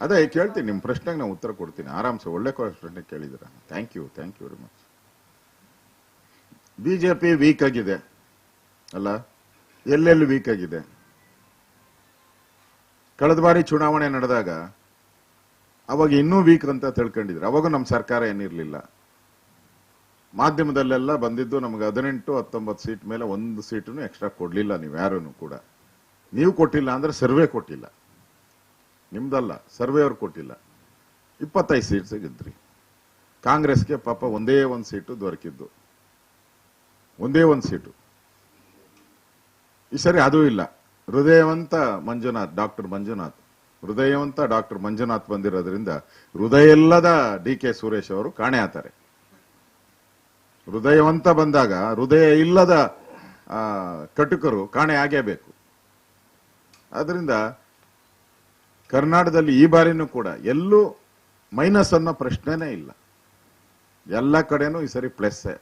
ಅದೇ, ಕೇಳ್ತೀನಿ ನಿಮ್ಮ ಪ್ರಶ್ನೆಗೆ ನಾನು ಉತ್ತರ ಕೊಡ್ತೀನಿ. ಆರಾಮ್ಸೆ, ಒಳ್ಳೆ ಪ್ರಶ್ನೆ ಕೇಳಿದಿರ thank you thank you very much BJP weak ಆಗಿದೆ. ಅಲ್ಲ? ಎಲ್ಲೆಲ್ಲಿ ವೀಕ್ ಆಗಿದೆ? ಕಳೆದ ಬಾರಿ ಚುನಾವಣೆ ನಡೆದಾಗ, ಅವಾಗ ಇನ್ನೂ ವೀಕ್ ಅಂತ ತಿಳ್ಕೊಂಡಿದ್ರು. ಅವಾಗ ನಮ್ಮ ಸರ್ಕಾರ ಏನಿರಲಿಲ್ಲ. ಮಾಧ್ಯಮದಲ್ಲೆಲ್ಲ ಬಂದಿದ್ದು ನಮಗೆ ಹದಿನೆಂಟು, ಹತ್ತೊಂಬತ್ತು ಸೀಟ್ ಮೇಲೆ ಒಂದು ಸೀಟನ್ನು ಎಕ್ಸ್ಟ್ರಾ ಕೊಡಲಿಲ್ಲ ನೀವು ಯಾರೂ ಕೂಡ. ನೀವು ಕೊಟ್ಟಿಲ್ಲ ಅಂದ್ರೆ ಸರ್ವೆ ಕೊಟ್ಟಿಲ್ಲ. ನಿಮ್ದಲ್ಲ, ಸರ್ವೆ ಅವ್ರು ಕೊಟ್ಟಿಲ್ಲ. ಇಪ್ಪತ್ತೈದು ಸೀಟ್ ಸಿಗಿದ್ರಿ ಕಾಂಗ್ರೆಸ್ಗೆ ಪಾಪ ಒಂದೇ ಒಂದು ಸೀಟು ದೊರಕಿದ್ದು. ಒಂದೇ ಒಂದು ಸೀಟು ಈ ಸರಿ ಅದೂ ಇಲ್ಲ. ಹೃದಯವಂತ ಮಂಜುನಾಥ್, ಡಾಕ್ಟರ್ ಮಂಜುನಾಥ್. ಹೃದಯವಂತ ಡಾಕ್ಟರ್ ಮಂಜುನಾಥ್ ಬಂದಿರೋದ್ರಿಂದ ಹೃದಯ ಇಲ್ಲದ ಡಿ ಕೆ ಸುರೇಶ್ ಅವರು ಕಾಣೆ ಆತಾರೆ. ಹೃದಯವಂತ ಬಂದಾಗ ಹೃದಯ ಇಲ್ಲದ ಕಟುಕರು ಕಾಣೆ ಆಗೇಬೇಕು. ಆದ್ರಿಂದ ಕರ್ನಾಟಕದಲ್ಲಿ ಈ ಬಾರಿನೂ ಕೂಡ ಎಲ್ಲೂ ಮೈನಸ್ ಅನ್ನೋ ಪ್ರಶ್ನೆನೇ ಇಲ್ಲ. ಎಲ್ಲ ಕಡೆನೂ ಈ ಸರಿ ಪ್ಲಸ್ಸೇ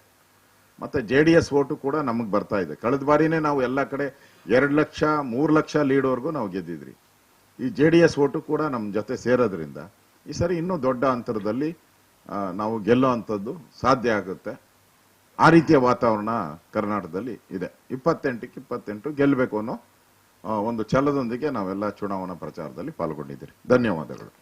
ಮತ್ತೆ ಜೆ ಡಿ ಎಸ್ ಓಟು ಕೂಡ ನಮಗೆ ಬರ್ತಾ ಇದೆ. ಕಳೆದ ಬಾರಿನೇ ನಾವು ಎಲ್ಲ ಕಡೆ ಎರಡು ಲಕ್ಷ, ಮೂರು ಲಕ್ಷ ಲೀಡ್ವರೆಗೂ ನಾವು ಗೆದ್ದಿದ್ರಿ. ಈ ಜೆ ಡಿ ಎಸ್ ಓಟು ಕೂಡ ನಮ್ಮ ಜೊತೆ ಸೇರೋದ್ರಿಂದ ಈ ಸರಿ ಇನ್ನೂ ದೊಡ್ಡ ಅಂತರದಲ್ಲಿ ನಾವು ಗೆಲ್ಲೋ ಅಂಥದ್ದು ಸಾಧ್ಯ ಆಗುತ್ತೆ. ಆ ರೀತಿಯ ವಾತಾವರಣ ಕರ್ನಾಟಕದಲ್ಲಿ ಇದೆ. ಇಪ್ಪತ್ತೆಂಟಕ್ಕೆ ಇಪ್ಪತ್ತೆಂಟು ಗೆಲ್ಲಬೇಕು ಅನ್ನೋ ಒಂದು ಛಲದೊಂದಿಗೆ ನಾವೆಲ್ಲ ಚುನಾವಣಾ ಪ್ರಚಾರದಲ್ಲಿ ಪಾಲ್ಗೊಂಡಿದ್ದೀರಿ. ಧನ್ಯವಾದಗಳು.